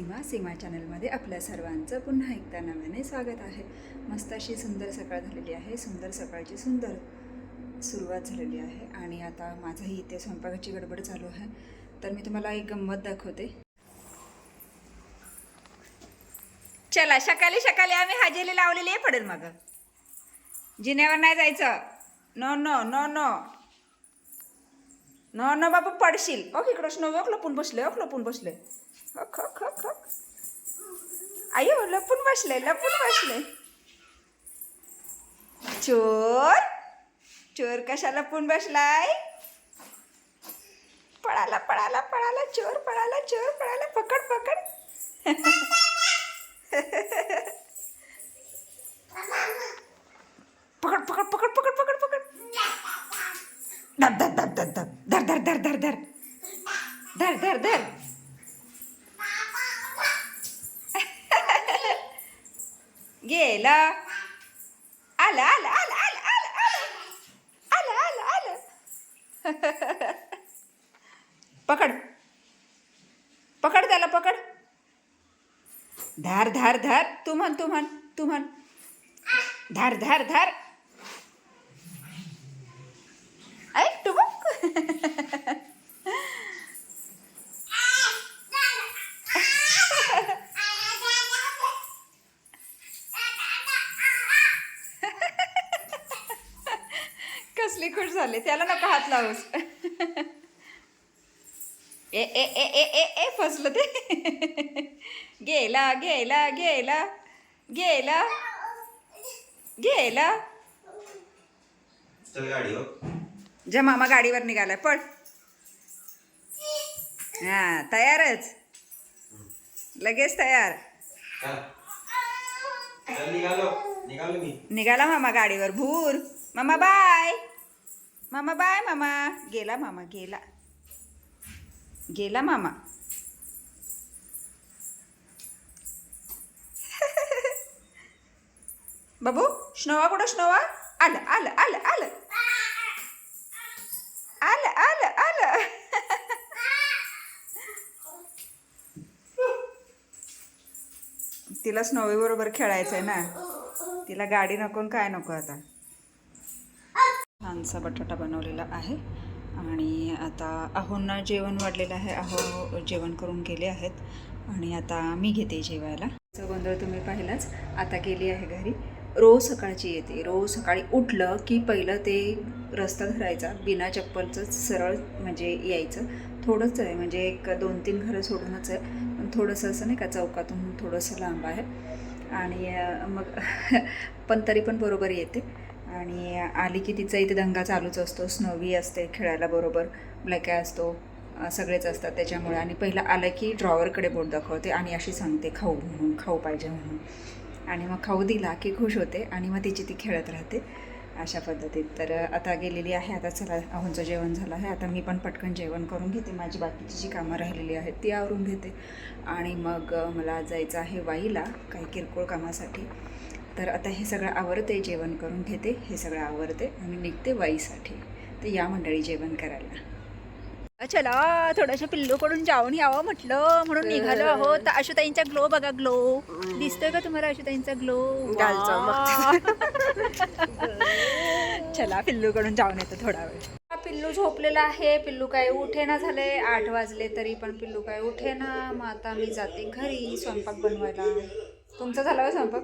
सीमा सीमा चॅनलमध्ये आपल्या सर्वांचं पुन्हा एकदा नव्याने स्वागत आहे. मस्त अशी सुंदर सकाळ झालेली आहे. सुंदर सकाळची सुंदर सुरुवात झालेली आहे. आणि आता माझंही इथे स्वयंपाकाची गडबड चालू आहे. तर मी तुम्हाला एक गंमत दाखवते. चला सकाळी सकाळी आम्ही हजेरी लावलेली आहे पडेल मग. जिन्यावर नाही जायचं. No no no no no no बाबा पडशील. ओके इकडं स्नो ओक लपून बसले ओक लपून बसले. हक हक हक हक आयो लपून बसले लपून बसले चोर चोर कशा लपून बसलाय पळाला पळाला पळाला चोर पळाला चोर पळाला पकड पकड पकड पकड पकड पकड पकड पकड धर धर धर धर धर धर धर धर धर धर धर धर धर गेला. आलं आलं आलं आलं आलं आला. आलं आलं आलं. पकड. पकड त्याला पकड. धार धार धार. तू म्हण तू म्हण तू म्हण. धार धार धार. झाली त्याला नका हात लावूस. ए ए ए ए ए ए फसलं ते. गेला गेला गेला गेला गेला. हो. जे मामा गाडीवर निघालाय पळ. हा तयारच. लगेच तयार. चल. चल निघालो. निघालो मी. निघाला मामा गाडीवर भूर. मामा बाय. मामा बाय मामा. गेला मामा गेला. गेला मामा. बाबू स्नोवा कुठं स्नोवा? आलं आलं आलं आलं. आलं आलं आलं. तिला स्नोवी बरोबर खेळायचंय ना. तिला गाडी नको काय नको आता. छानसा बटाटा बनवलेला आहे. आणि आता अहोंना जेवण वाढलेलं आहे. अहो जेवण करून गेले आहेत. आणि आता मी घेते जेवायला. चा गोंधळ तुम्ही पाहिलाच. आता गेली आहे घरी. रोज सकाळची येते. रोज सकाळी उठलं की पहिलं ते रस्ता धरायचा. बिना चप्पलचंच सरळ म्हणजे यायचं. थोडंच आहे. म्हणजे एक दोन तीन घरं सोडूनच आहे. पण थोडंसं असं नाही का चौकातून थोडंसं लांब आहे. आणि मग पण तरी पण बरोबर येते. आणि आली की तिचा इथे दंगा चालूच असतो. स्नोवी असते खेळायला बरोबर. ब्लॅक असतो. सगळेच असतात त्याच्यामुळे. आणि पहिलं आलं की ड्रॉवरकडे बोट दाखवते आणि अशी सांगते खाऊ म्हणून खाऊ पाहिजे म्हणून. आणि मग खाऊ दिला की खुश होते आणि मग तिची ती खेळत राहते अशा पद्धतीत. तर आता गेलेली आहे. आता चला अहोंचं जेवण झालं आहे. आता मी पण पटकन जेवण करून घेते. माझी बाकीची जी कामं राहिलेली आहेत ती आवरून घेते. आणि मग मला जायचं आहे वाईला काही किरकोळ कामासाठी. तर आता हे सगळं आवरते जेवण करून घेते हे सगळं आवरते आणि निघते वाईसाठी तर या मंडळी जेवण करायला. चला थोडंसं पिल्लूकडून जाऊन यावं म्हटलं म्हणून निघालो आहोत. आशुताईंचा ग्लो बघा ग्लो दिसतोय का तुम्हाला आशुताईंचा ग्लो चला पिल्लूकडून जाऊन येतो थोडा वेळ. पिल्लू झोपलेला आहे. पिल्लू काय उठेना झाले आठ वाजले तरी पण पिल्लू काय उठेना. मग आता मी जाते घरी स्वयंपाक बनवायला. तुमचा झाला का स्वयंपाक?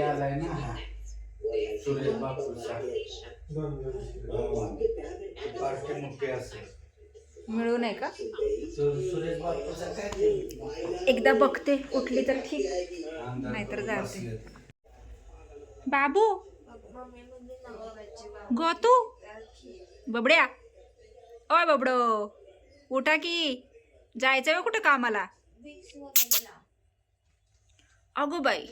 आलाय ना सुरेश बापूचा असेल मिळू नये का? एकदा बघते उठली तर ठीक. नाहीतर जाते. बाबू गोतू बबड्या. ओय बबडो उठा की. जायचं आहे कुठं कामाला? अगो बाई.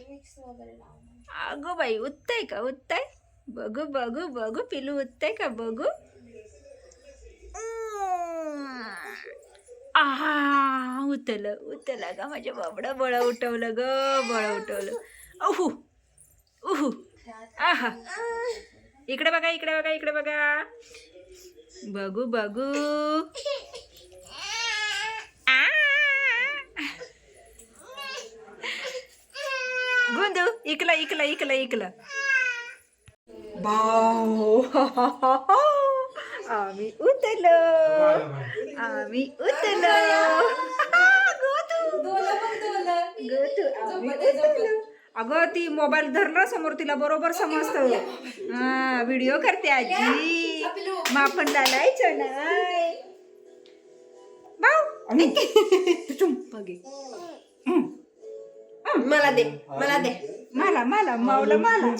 अगो बाई उत्ताय का? उत्तय? बघू बघू बघू पिलू उत्तय का? बघू. आहा उतलं उतलं का माझ्या बाबडं बळ उठवलं ग बळ उठवलं. अहू ओहू आहा. इकडे बघा इकडे बघा इकडे बघा. बघू बघू. गोंधू इकलं इकलं इकलं इकलं. बाव. आम्ही उतरलो. आम्ही उतरलो. अगं ती मोबाईल धरला समोर तिला बरोबर समजतं. हा व्हिडिओ करते आजी. माफन लालायचं नाही. भाऊ चुंप घे मला दे मला दे. मला मला मावला मला.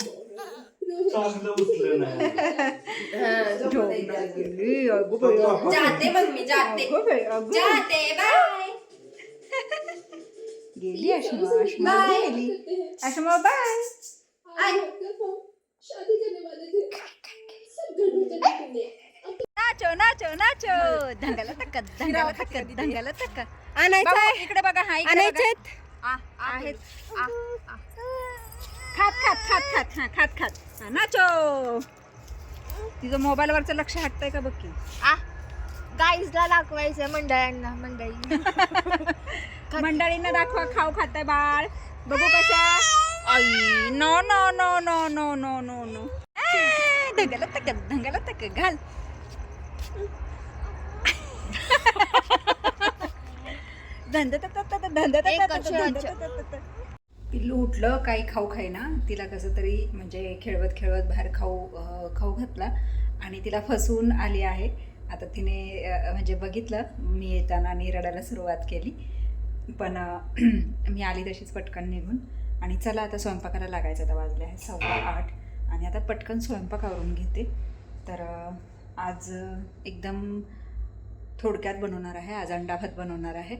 जाते मग मी जाते. जाते बाय. गेली अश्मा अश्मा गेली. अश्मा बाय. नाचो नाचो नाचो. धंगाला तक्क धंगाला तक्क धंगाला तक्क आणायचं इकडे बघा हा इकडे आणायचे आहेत. आ, आ. खात खात खात खात हा खात खात. हा, नाचो. तिचं मोबाईलवरचं लक्ष हटतंय का बघ की? गाईजला दाखवायचं मंडळांना मंडळी मंडळींना दाखवा खाऊ खाताय बाळ. बघू कशा. आई no no no no no no no no धंगाला तक धंगाला तक घाल. पिल्लू उठलं काही खाऊ खाईना. तिला कसं तरी म्हणजे खेळवत खेळवत बाहेर खाऊ खाऊ घातला आणि तिला फसवून आली आहे. आता तिने म्हणजे बघितलं मी येताना आणि रडायला सुरुवात केली. पण मी आली तशीच पटकन निघून. आणि चला आता स्वयंपाकाला लागायचं. आता वाजले आहे सव्वा आठ. आणि आता पटकन स्वयंपाक आवरून घेते. तर आज एकदम थोडक्यात बनवणार आहे. आज अंडा भात बनवणार आहे.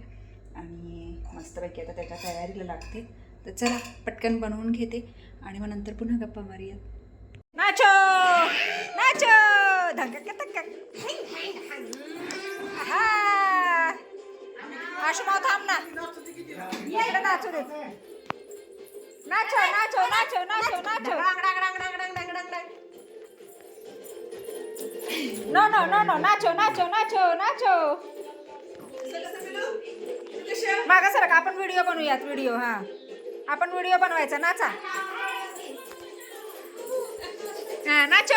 आणि मस्तपैकी आता त्याच्या तयारीला लागते. तर चला पटकन बनवून घेते आणि मग नंतर पुन्हा गप्पा मारूया नाचो! नाचो! धक्का धक्का. आशुमाव थांब ना. इकडे नाचू दे. नाचो नाचो नाचो नाचो नाचो. नो नो नो नो नाचो नाचो नाचो नाचो. मागा का आपण व्हिडिओ बनवूयात व्हिडिओ हा. आपण व्हिडिओ बनवायचा नाचा. हा नाचो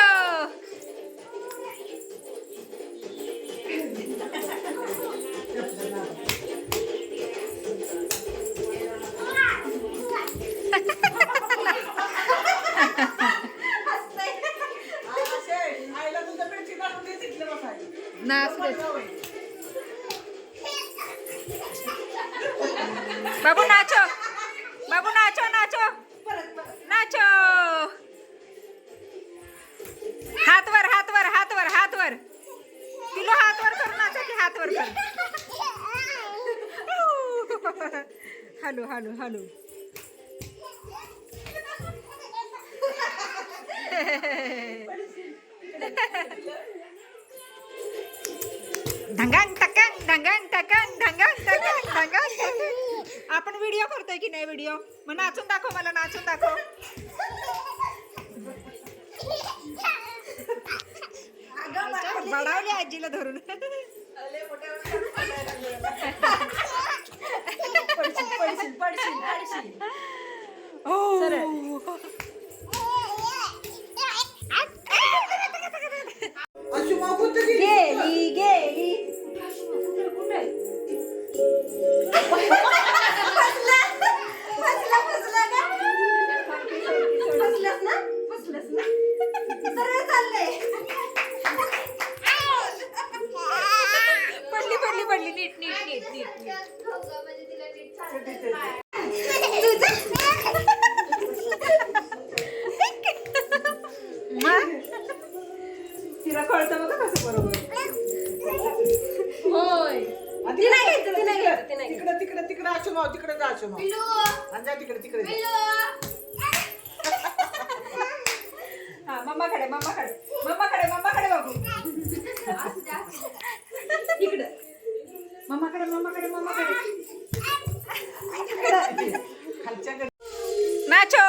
हात वर कर. Hello hello hello. ढंगांग टकांग ढंगांग टकांग ढंगांग टकांग ढंगांग टकांग आपण व्हिडिओ करतोय की नाही व्हिडिओ मग नाचून दाखव मला नाचून दाखव. बडावली आजीला धरून. पडशील पडशील पडशील पडशील. हो. मामाकडे मामाकडे मामाकडे खालच्याकडे नाचो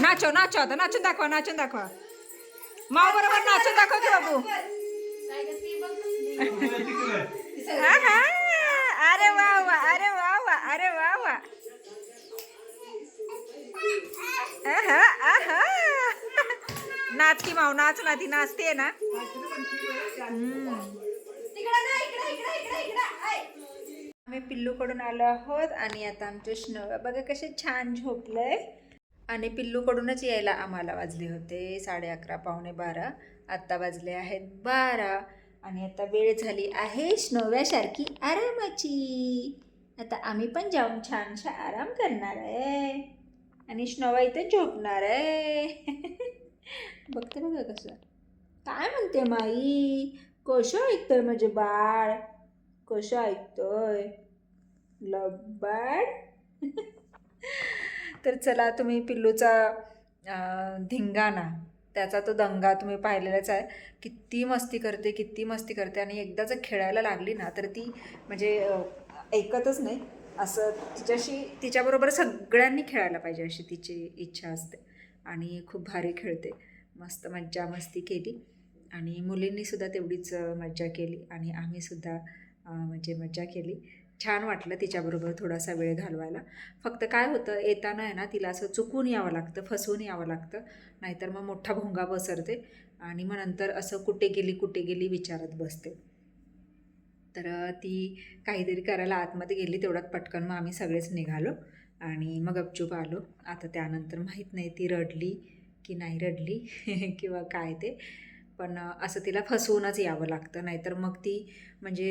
नाचो नाचो आता नाचून दाखवा नाचून दाखवा माव बरोबर नाचून दाखव की बाबू. अरे वा वा. अरे वा वा. अरे वा वा. आहा, आहा. नाच की माव नाच ना ती नाचते ना. आम्ही पिल्लूकडून आलो आहोत आणि आता आमचे स्नो बघा कसे छान झोपलंय. आणि पिल्लूकडूनच यायला आम्हाला वाजले होते. साडे अकरा पावणे बारा. आत्ता वाजले आहेत बारा. आणि आता वेळ झाली आहे स्नोव्यासारखी आरामाची. आता आम्ही पण जाऊन छानशा आराम करणार आहे. आणि स्नोवा इथे झोपणार आहे. बघते बघा कसं. काय म्हणते माई? कसं ऐकतोय म्हणजे बाळ? कसं ऐकतोय? लबाड. तर चला तुम्ही पिल्लूचा धिंगाणा त्याचा तो दंगा तुम्ही पाहिलेलाच आहे. किती मस्ती करते किती मस्ती करते. आणि एकदा जर खेळायला लागली ना तर ती म्हणजे ऐकतच नाही. असं तिच्याशी तिच्याबरोबर सगळ्यांनी खेळायला पाहिजे अशी तिची इच्छा असते. आणि खूप भारी खेळते. मस्त मज्जा मस्ती केली. आणि मुलींनीसुद्धा तेवढीच मज्जा केली. आणि आम्हीसुद्धा म्हणजे मज्जा केली. छान वाटलं तिच्याबरोबर थोडासा वेळ घालवायला. फक्त काय होतं येताना आहे ना तिला असं चुकून यावं लागतं फसवून यावं लागतं. नाहीतर मग मोठा भोंगा पसरते आणि मग नंतर असं कुठे गेली कुठे गेली विचारत बसते. तर ती काहीतरी करायला आतमध्ये गेली तेवढ्यात पटकन मग आम्ही सगळेच निघालो आणि मग गपचूप आलो. आता त्यानंतर माहीत नाही ती रडली की नाही रडली किंवा काय ते. पण असं तिला फसवूनच यावं लागतं नाहीतर मग ती म्हणजे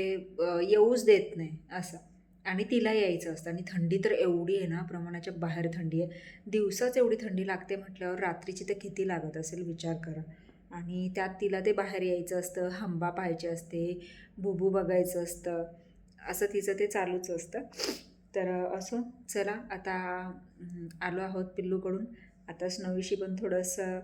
येऊच देत नाही असं. आणि तिला यायचं असतं. आणि थंडी तर एवढी आहे ना प्रमाणाच्या बाहेर थंडी आहे. दिवसाच एवढी थंडी लागते म्हटल्यावर रात्रीची तर किती लागत असेल विचार करा. आणि त्यात तिला ते बाहेर यायचं असतं हंबा पाहायचे असते बुबू बघायचं असतं असं तिचं ते चालूच असतं. तर असो चला आता आलो आहोत पिल्लूकडून. आता स्नोवीशी पण थोडंसं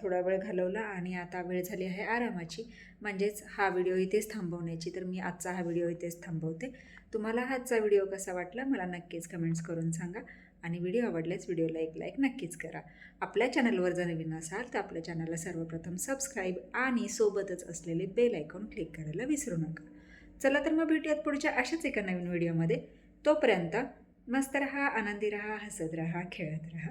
थोडा वेळ घालवला आणि आता वेळ झाली आहे आरामाची. म्हणजेच हा व्हिडिओ इथेच थांबवण्याची. तर मी आजचा हा व्हिडिओ इथेच थांबवते. तुम्हाला आजचा व्हिडिओ कसा वाटला मला नक्कीच कमेंट्स करून सांगा. आणि व्हिडिओ आवडल्यास व्हिडिओला एक लाईक नक्कीच करा. आपल्या चॅनलवर जर नवीन असाल तर आपल्या चॅनलला सर्वप्रथम सबस्क्राईब आणि सोबतच असलेले बेल आयकॉन क्लिक करायला विसरू नका. चला तर मग भेटूयात पुढच्या अशाच एका नवीन व्हिडिओमध्ये. तोपर्यंत मस्त रहा आनंदी रहा हसत रहा खेळत रहा.